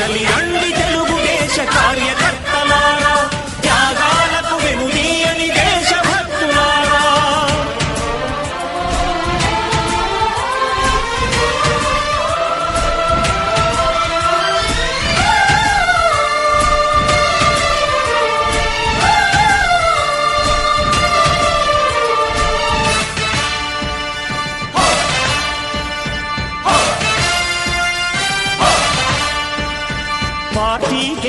కదలి రండి